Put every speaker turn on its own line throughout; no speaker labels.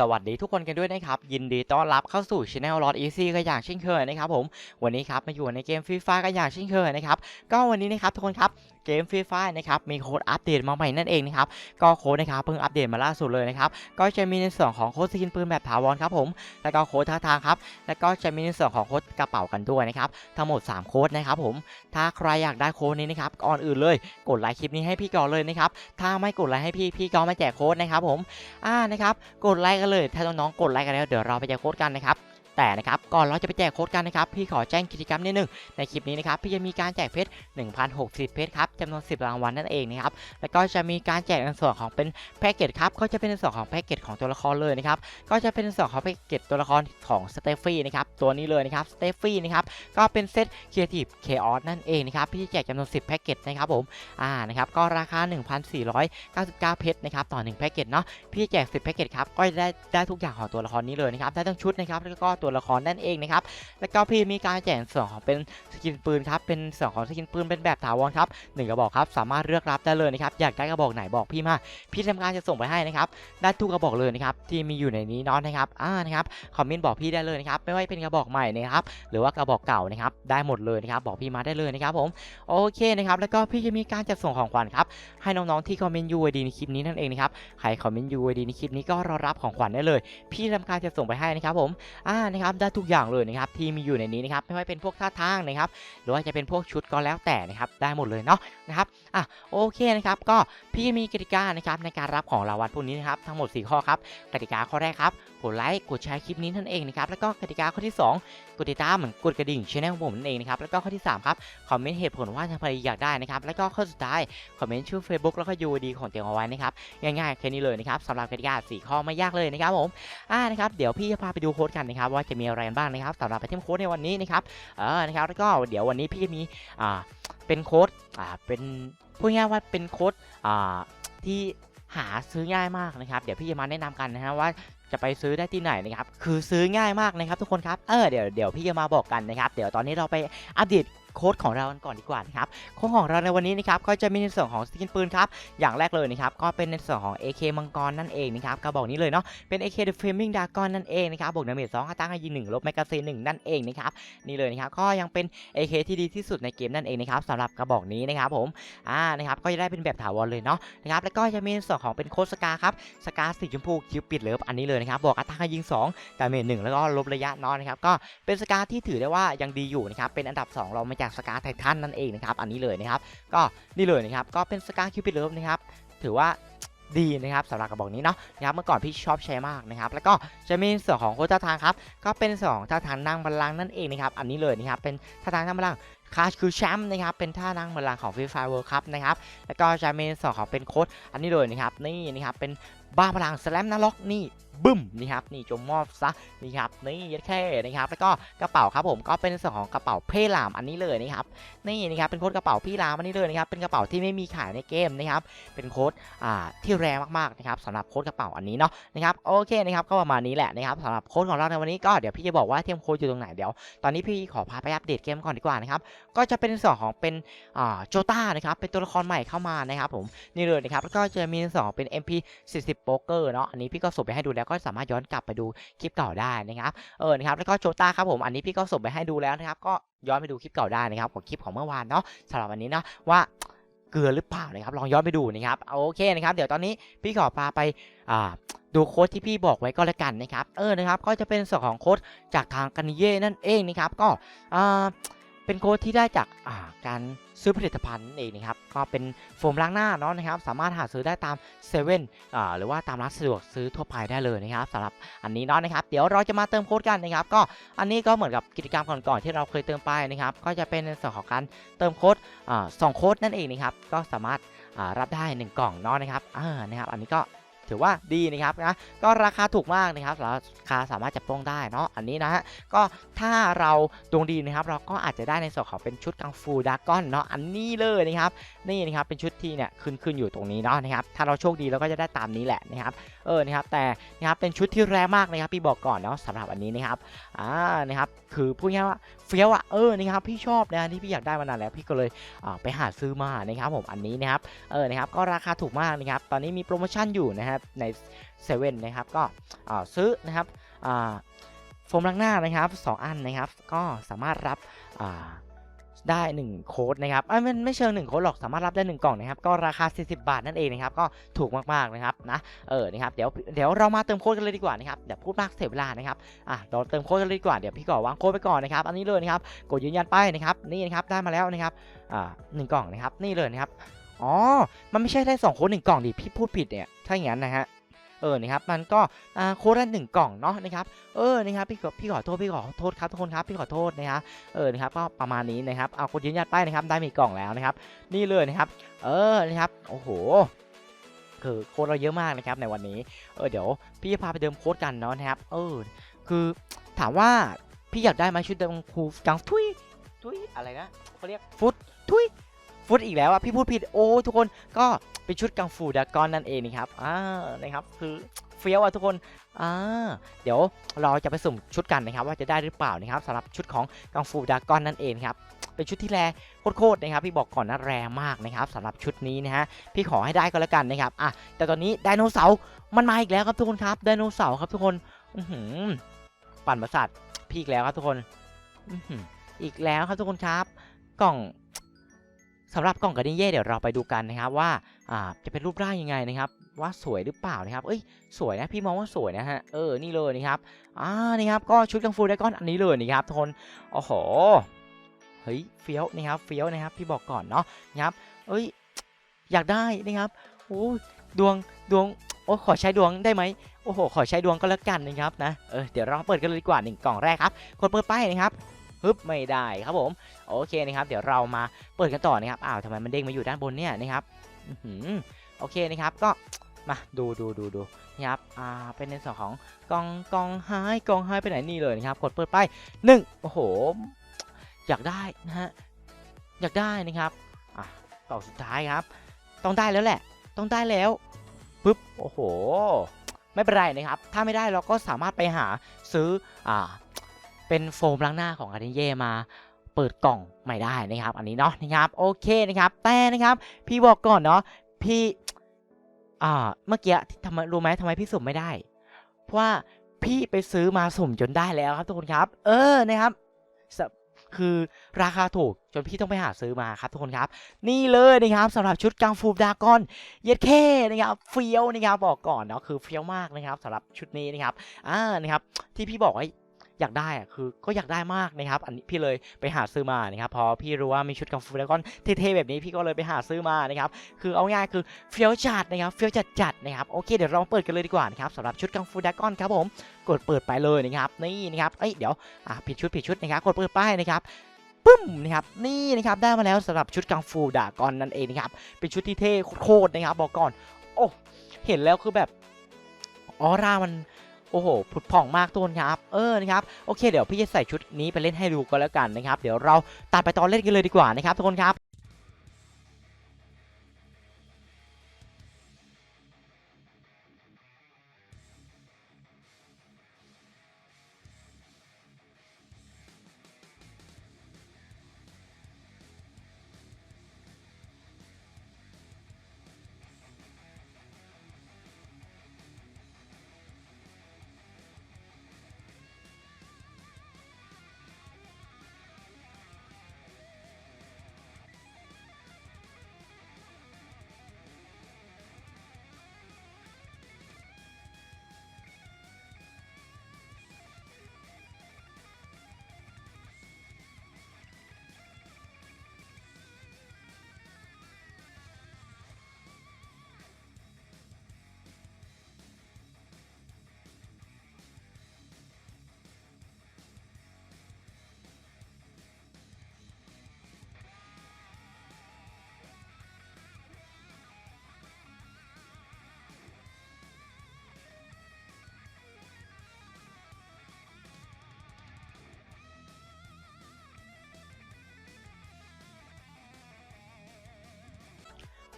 สวัสดีทุกคนกันด้วยนะครับ ยินดีต้อนรับเข้าสู่ช anel ลอตอีซี่ก็อย่างเช่นเคยนะครับผม วันนี้ครับมาอยู่ในเกมฟรีไฟก็อย่างเช่นเคยนะครับ ก็วันนี้นะครับทุกคนครับเกมฟรีไฟนะครับมีโค้ดอัปเดตมาใหม่นั่นเองนะครับก็โค้ดนะครับเพิ่งอัปเดตมาล่าสุดเลยนะครับก็จะมีในส่วนของโค้ดสกินปืนแบบถาวรครับผมแล้วก็โค้ดท่าทางครับแล้วก็จะมีในส่วนของโค้ดกระเป๋ากันด้วยนะครับทั้งหมด 3 โค้ดนะครับผมถ้าใครอยากได้โค้ดนี้นะครับก่อนอื่นเลย กดไลค์คลิปนี้ให้พี่ก่อนเลยนะครับถ้าไม่กดไลค์ให้พี่พี่ก็ไม่แจกโค้ดนะครับผมอ่านะครับกดไลค์กันเลย ถ้าน้องๆกดไลค์กันแล้วเดี๋ยวเราไปแจกโค้ดกันนะครับ แต่นะครับก่อนเราจะไปแจกโค้ดกันนะครับพี่ขอแจ้งกิจกรรมนิดนึงในคลิปนี้นะครับพี่จะมีการแจกเพชร1,060 เพชรครับจำนวน 10 รางวัลนั่นเองนะครับแล้วก็จะมีการแจกในส่วนของเป็นแพ็กเกจครับก็จะเป็นในส่วนของแพ็กเกจของตัวละครเลยนะครับก็จะเป็นในส่วนของแพ็กเกจตัวละครของสเตฟฟี่นะครับตัวนี้เลยนะครับสเตฟฟี่นะครับก็เป็นเซต Creative Chaos นั่นเองนะครับพี่แจกจำนวน 10 แพ็กเกจนะครับผมอ่านะครับก็ราคา 1,499 เพชรนะครับต่อ 1 แพ็กเกจเนาะพี่แจก 10 แพ็กเกจครับก็ได้ได้ทุกอย่างของตัวละครนี้เลยนะครับได้ทั้งชุดนะครับแล้วก็ตัวละครนั่นเองนะครับแล้วก็พี่มีการแจกส่วนของเป็นสกินปืนครับเป็นส่วนของสกินปืนเป็นแบบถาวรครับหนึ่งกระบอกครับสามารถเลือกรับได้เลยนะครับอยากได้กระบอกไหนบอกพี่มาพี่ทำการจะส่งไปให้นะครับได้ทุกกระบอกเลยนะครับที่มีอยู่ในนี้เนาะนะครับอ่านะครับคอมเมนต์บอกพี่ได้เลยนะครับไม่ว่าเป็นกระบอกใหม่นะครับหรือว่ากระบอกเก่านะครับได้หมดเลยนะครับบอกพี่มาได้เลยนะครับผมโอเคนะครับแล้วก็พี่จะมีการจัดส่งของขวัญครับให้น้องๆที่คอมเมนต์ UID ในคลิปนี้นั่นเองนะครับใครคอมเมนต์ UID ในคลิปนี้ก็รอรับของขวัญได้เลย พี่ทำการจะส่งไปให้นะครับผมอ่านะครับได้ทุกอย่างเลยนะครับที่มีอยู่ในนี้นะครับไม่ว่าเป็นพวกท่าทางนะครับหรือว่าจะเป็นพวกชุดก็แล้วแต่นะครับได้หมดเลยเนาะนะครับอะโอเคนะครับก็พี่มีกติกานะครับในการรับของรางวัลพวกนี้นะครับทั้งหมด 4 ข้อครับกติกาข้อแรกครับ กดไลค์กดแชร์คลิปนี้นั่นเองนะครับแล้วก็กติกาข้อที่ 2 กดติดตามเหมือนกดกระดิ่งช่องของผมนั่นเองนะครับแล้วก็ข้อที่ 3 ครับคอมเมนต์เหตุผลว่าทำไมอยากได้นะครับแล้วก็ข้อสุดท้ายคอมเมนต์ชื่อ Facebook แล้วก็ UID ของเตียงเอาไว้นะครับง่ายๆแค่นี้เลยนะครับสำหรับกติกา4ข้อไม่ยากเลยนะครับผมอ่านะครับเดี๋ยวพี่จะพาไปดูโค้ดกันนะครับว่าจะมีอะไรกันบ้างนะครับสำหรับไอเทมโค้ดในวันนี้นะครับเออนะครับแล้วก็เดี๋ยววันนี้พี่จะมีอ่าเป็นโค้ดอ่าเป็นพูดง่ายว่าเป็นโค้ดอ่าที่หาซื้อง่ายมากนะครับ เดี๋ยวพี่จะมาแนะนำกันนะฮะว่า จะไปซื้อได้ที่ไหนนะครับ คือซื้อง่ายมากนะครับทุกคนครับ เออเดี๋ยวเดี๋ยวพี่จะมาบอกกันนะครับ เดี๋ยวตอนนี้เราไปอัปเดต โค้ดของเรากันก่อนดีกว่านะครับโค้ดของเราในวันนี้นะครับก็จะมีในส่วนของสกินปืนครับอย่างแรกเลยนะครับก็เป็นในส่วนของ AK มังกรนั่นเองนะครับกระบอกนี้เลยเนาะเป็น AK The Flaming Dragon นั่นเองนะครับบวกดาเมจ2ค่าตั้งให้ยิง1ลบแมกกาซีน1นั่นเองนะครับนี่เลยนะครับก็ยังเป็น AK ที่ดีที่สุดในเกมนั่นเองนะครับสำหรับกระบอกนี้นะครับผมอ่านะครับก็จะได้เป็นแบบถาวรเลยเนาะนะครับแล้วก็จะมีในส่วนของเป็นโค้ดสกาครับสกาสีชมพูคิวปิดเลิฟอันนี้เลยนะครับบอกอัตราการยิง2ดาเมจ1แล้วก็ลบระยะน้อยนะครับก็เป็นสกาที่ถือได้ว่ายังดีอยู่นะครับเป็นอันดับ 2 เรามาจากสกาไททันนั่นเองนะครับอันนี้เลยนะครับก็นี่เลยนะครับก็เป็นสกาคิวปิดเลิฟนะครับถือว่าดีนะครับสำหรับกระบอกนี้เนาะนะครับเมื่อก่อนพี่ชอบใช้มากนะครับแล้วก็จะมีส่วนของโค้ดท่าทางครับก็เป็นส่วนของท่าทางนั่งบัลลังก์นั่นเองนะครับอันนี้เลยนะครับเป็นท่าทางนั่งบัลลังก์คาชคือแชมป์นะครับเป็นท่านั่งบัลลังก์ของฟีฟาเวิร์คัพนะครับแล้วก็จะมีส่วนของเป็นโค้ดอันนี้เลยนะครับนี่นะครับเป็นบ้าพลังสแลมนาล็อกนี่ บึ้มนี่ครับนี่จงมอบซะนี่ครับนี่ยัดแค่นะครับแล้วก็กระเป๋าครับผมก็เป็นส่วนของกระเป๋าเพลามอันนี้เลยนะครับนี่นะครับเป็นโค้ดกระเป๋าพี่ลามอันนี้เลยนะครับเป็นกระเป๋าที่ไม่มีขายในเกมนะครับเป็นโค้ดอ่าที่แรงมากๆนะครับสำหรับโค้ดกระเป๋าอันนี้เนาะนะครับโอเคนะครับก็ประมาณนี้แหละนะครับสำหรับโค้ดของเราในวันนี้ก็เดี๋ยวพี่จะบอกว่าเทียมโค้ดอยู่ตรงไหนเดี๋ยวตอนนี้พี่ขอพาไปอัปเดตเกมก่อนดีกว่านะครับก็จะเป็นส่วนของเป็นอ่าโจต้านะครับเป็นตัวละครใหม่เข้ามานะครับผมนี่เลยนะครับแล้วก็จะมีส่วนของเป็น MP 40 Poker เนาะอันนี้พี่ก็ส่งไปให้ดูแล้วก็สามารถย้อนกลับไปดูคลิปเก่าได้นะครับเออนะครับแล้วก็โจต้าครับผมอันนี้พี่ก็ส่งไปให้ดูแล้วนะครับก็ย้อนไปดูคลิปเก่าได้นะครับของคลิปของเมื่อวานเนาะสำหรับวันนี้เนาะว่าเกลือหรือเปล่านะครับลองย้อนไปดูนะครับโอเคนะครับเดี๋ยวตอนนี้พี่ขอพาไปอ่าดูโค้ดที่พี่บอกไว้ก็แล้วกันนะครับเออนะครับก็จะเป็นส่วนของโค้ดจากทางกันเย่นั่นเองนะครับก็อ่า เป็นโค้ดที่ได้จากาการซื้อผลิตภัณฑ์นั่นเองนะครับ ก็เป็นโฟมล้างหน้าเนาะนะครับ สามารถหาซื้อได้ตามเซเว่นหรือว่าตามร้านสะดวกซื้อทั่วไปได้เลยนะครับสำหรับอันนี้เนาะนะครับ เดี๋ยวเราจะมาเติมโค้ดกันนะครับ ก็อันนี้ก็เหมือนกับกิจกรรมก่อนๆที่เราเคยเติมไปนะครับ ก็จะเป็นในส่วนของการเติมโค้ดสองโค้ดนั่นเองนะครับ ก็สามารถรับได้ 1 กล่องเนาะนะครับอ่านะครับ อันนี้ก็ ถือว่าดีนะครับนะก็ราคาถูกมากนะครับราคาสามารถจับต้องได้เนาะอันนี้นะฮะก็ถ้าเราดวงดีนะครับเราก็อาจจะได้ในส่วนของเป็นชุดกังฟูดากอนเนาะอันนี้เลยนะครับนี่นะครับเป็นชุดที่เนี่ยขึ้นขึ้นอยู่ตรงนี้เนาะนะครับถ้าเราโชคดีเราก็จะได้ตามนี้แหละนะครับเออนะครับแต่นะครับเป็นชุดที่แรงมากนะครับพี่บอกก่อนเนาะสำหรับอันนี้นะครับอ่านะครับคือพูดง่ายว่าเฟี้ยวอะเออนะครับพี่ชอบนะที่พี่อยากได้มานานแล้วพี่ก็เลยอ่าไปหาซื้อมานะครับผมอันนี้นะครับเออนะครับก็ราคาถูกมากนะครับตอนนี้มีโปรโมชั่นอยู่นะฮะนะครับในเซเว่นนะครับก็ซื้อนะครับโฟมล้างหน้านะครับสองอันนะครับ ก็สามารถรับได้ 1 โค้ดนะครับมันไม่เชิง1โค้ดหรอกสามารถรับได้ 1 กล่องนะครับ ก็ราคา 40 บาทนั่นเองนะครับ ก็ถูกมากๆนะครับนะเออนะครับเดี๋ยวเดี๋ยวเรามาเติมโค้ดกันเลยดีกว่านะครับเดี๋ยวพูดมากเสียเวลานะครับอะเราเติมโค้ดกันเลยดีกว่าเดี๋ยวพี่ก่อวางโค้ดไปก่อนนะครับ อันนี้เลยนะครับกดยืนยันไปนะครับนี่นะครับได้มาแล้วนะครับอ่าหนึ่งกล่องนะครับนี่เลยนะครับอ๋อมันไม่ใช่ได้สองโค้ดหนึ่งกล่องดิพี่พูดผิดเนี่ย ถ้าอย่างนั้นนะฮะเออนะครับมันก็โค้ดละหนึ่งกล่องเนาะนะครับเออนะครับพี่ขอพี่ขอโทษพี่ขอโทษครับทุกคนครับพี่ขอโทษนะครับเออนะครับก็ประมาณนี้นะครับเอากดยืนยันไปนะครับได้มีกล่องแล้วนะครับ นี่เลยนะครับ เออนะครับโอ้โหคือโค้ดเราเยอะมากนะครับในวันนี้เออเดี๋ยวพี่จะพาไปเดิมโค้ดกันเนาะนะครับเออคือถามว่าพี่อยากได้ไหมชุดเดิมครูกังทุยทุยอะไรนะเขาเรียกฟุตทุย ฟุตอีกแล้วอะพี่พูดผิดโอ้ทุกคนก็เป็นชุดกังฟูดากอนนั่นเองนะครับอ่านะครับคือเฟี้ยวอะทุกคนอ่าเดี๋ยวเราจะไปสุ่มชุดกันนะครับ ว่าจะได้หรือเปล่านะครับสำหรับชุดของกังฟูดากอนนั่นเองครับเป็นชุดที่แรงโคตรๆนะครับพี่บอกก่อนนะแรงมากนะครับสำหรับชุดนี้นะฮะพี่ขอให้ได้ก็แล้วกันนะครับอะแต่ตอนนี้ไดโนเสาร์มันมาอีกแล้วครับทุกคนครับไดโนเสาร์ครับทุกคนอื้อหือปั่นประสาทพี่อีกแล้วครับทุกคนอื้อหืออีกแล้วครับทุกคนครับ กล่อง สำหรับกล่องกระดิ่งเย่เดี๋ยวเราไปดูกันนะครับว่าจะเป็นรูปร่างยังไงนะครับ ว่าสวยหรือเปล่านะครับ เอ้ยสวยนะพี่มองว่าสวยนะฮะเออนี่เลยนะครับอ่านี่ครับก็ชุดกังฟูไดก้อนอันนี้เลยนะครับทุกคนโอ้โหเฮ้ยเฟี้ยวนะครับเฟี้ยวนะครับพี่บอกก่อนเนาะนะครับเอ้ยอยากได้นะครับโอ้ดวงดวงโอ้ขอใช้ดวงได้ไหมโอ้โหขอใช้ดวงก็แล้วกันนะครับนะเออเดี๋ยวเราเปิดกันเลยดีกว่าหนึ่งกล่องแรกครับกดเปิดป้ายนะครับ ฮึบไม่ได้ครับผมโอเคนะครับเดี๋ยวเรามาเปิดกันต่อนะครับอ้าวทำไมมันเด้งมาอยู่ด้านบนเนี่ยนะครับอื้อหือโอเคนะครับก็มาดูดูดูดูนะครับอ่าเป็นในส่วนของกองกองไฮกองไฮไปไหนนี่เลยนะครับกดเปิดไปหนึ่งโอ้โหอยากได้นะฮะอยากได้นะครับอะต่อสุดท้ายครับ ต้องได้แล้วแหละ ต้องได้แล้วปึ๊บโอ้โห ไม่เป็นไรนะครับ ถ้าไม่ได้เราก็สามารถไปหาซื้ออ่า เป็นโฟมล้างหน้าของอาร์เดนเย่มาเปิดกล่องใหม่ได้นะครับ อันนี้เนาะนะครับโอเคนะครับแต่นะครับ พี่บอกก่อนเนาะพี่อ่าเมื่อกี้ทำไมรู้ไหมทำไมพี่สุ่มไม่ได้ เพราะว่าพี่ไปซื้อมาสุ่มจนได้แล้วครับทุกคนครับ เออนะครับคือราคาถูกจนพี่ต้องไปหาซื้อมาครับทุกคนครับ นี่เลยนะครับสำหรับชุดกังฟูดากอนเย็ดเคนะครับเฟี้ยวนะครับบอกก่อนเนาะคือเฟี้ยวมากนะครับสำหรับชุดนี้นะครับอ่านะครับที่พี่บอกว่า อยากได้อะคือก็อยากได้มากนะครับอันนี้พี่เลยไปหาซื้อมานะครับพอพี่รู้ว่ามีชุดกังฟูแล้วก็เท่ๆแบบนี้พี่ก็เลยไปหาซื้อมานะครับคือเอาง่ายคือเฟี้ยวจัดนะครับเฟี้ยวจัดจัดๆนะครับโอเคเดี๋ยวเรามาเปิดกันเลยดีกว่านะครับสำหรับชุดกังฟูดากอนครับผมกดเปิดไปเลยนะครับนี่นะครับเอ้ยเดี๋ยวอะผิดชุดผิดชุดนะครับกดเปิดป้ายนะครับปึ้มนะครับนี่นะครับได้มาแล้วสำหรับชุดกังฟูดากอนนั่นเองนะครับเป็นชุดที่เท่โคตรนะครับบอกก่อนโอ้เห็นแล้วคือแบบออร่ามัน โอ้โหผุดผ่องมากต้นครับ เออนะครับโอเคเดี๋ยวพี่จะใส่ชุดนี้ไปเล่นให้ดูก็แล้วกันนะครับ เดี๋ยวเราตัดไปตอนเล่นกันเลยดีกว่านะครับทุกคนครับ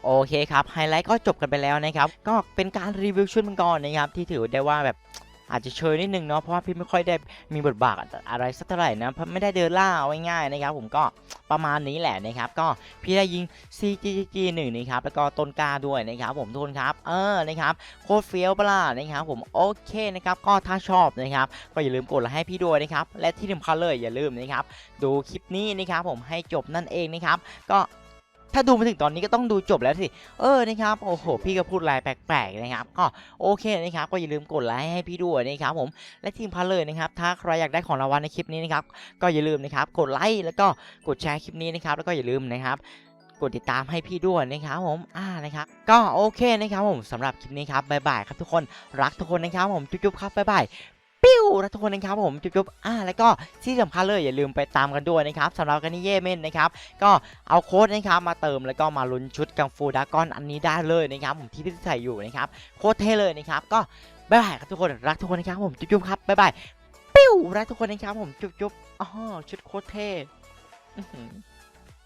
โอเคครับไฮไลท์ก็จบกันไปแล้วนะครับก็เป็นการรีวิวชุดมังกรนะครับที่ถือได้ว่าแบบอาจจะเชยนิดนึงเนาะเพราะว่าพี่ไม่ค่อยได้มีบทบาทอะไรสักเท่าไหร่นะเพราะไม่ได้เดินล่าเอาง่ายๆนะครับ ผมก็ประมาณนี้แหละนะครับ ก็พี่ได้ยิง CGG หนึ่งนะครับแล้วก็ต้นกาด้วยนะครับผมทุกคนครับ เออนะครับโคตรเฟี้ยวปล่ะนะครับผมโอเคนะครับก็ถ้าชอบนะครับก็อย่าลืมกดไลค์ให้พี่ด้วยนะครับและที่สำคัญเลยอย่าลืมนะครับดูคลิปนี้นะครับผมให้จบนั่นเองนะครับก็ ถ้าดูมาถึงตอนนี้ก็ต้องดูจบแล้วสิ เออ นะครับ โอ้โห พี่ก็พูดอะไรแปลกๆนะครับ ก็โอเคนะครับ ก็อย่าลืมกดไลค์ให้พี่ด้วยนะครับผม และทีมพันเลยนะครับ ถ้าใครอยากได้ของรางวัลในคลิปนี้นะครับ ก็อย่าลืมนะครับ กดไลค์แล้วก็กดแชร์คลิปนี้นะครับ แล้วก็อย่าลืมนะครับกดติดตามให้พี่ด้วยนะครับผม อ่า นะครับ ก็โอเคนะครับผมสำหรับคลิปนี้ครับ บ๊ายบายครับทุกคน รักทุกคนนะครับผม จุ๊บๆครับ บ๊ายบาย ปิ้วรักทุกคนนะครับผมจุ๊บๆอ่าแล้วก็ที่สำคัญเลยอย่าลืมไปตามกันด้วยนะครับสำหรับกันนี่เย่เม่นนะครับก็เอาโค้ดนะครับมาเติมแล้วก็มาลุ้นชุดกังฟูดากอนอันนี้ได้เลยนะครับผมที่พี่ใส่อยู่นะครับโคตรเท่เลยนะครับก็บ๊ายบายครับทุกคนรักทุกคนนะครับผมจุ๊บๆครับบ๊ายบายปิ้วรักทุกคนนะครับผมจุ๊บๆอ๋อชุดโคตรเท่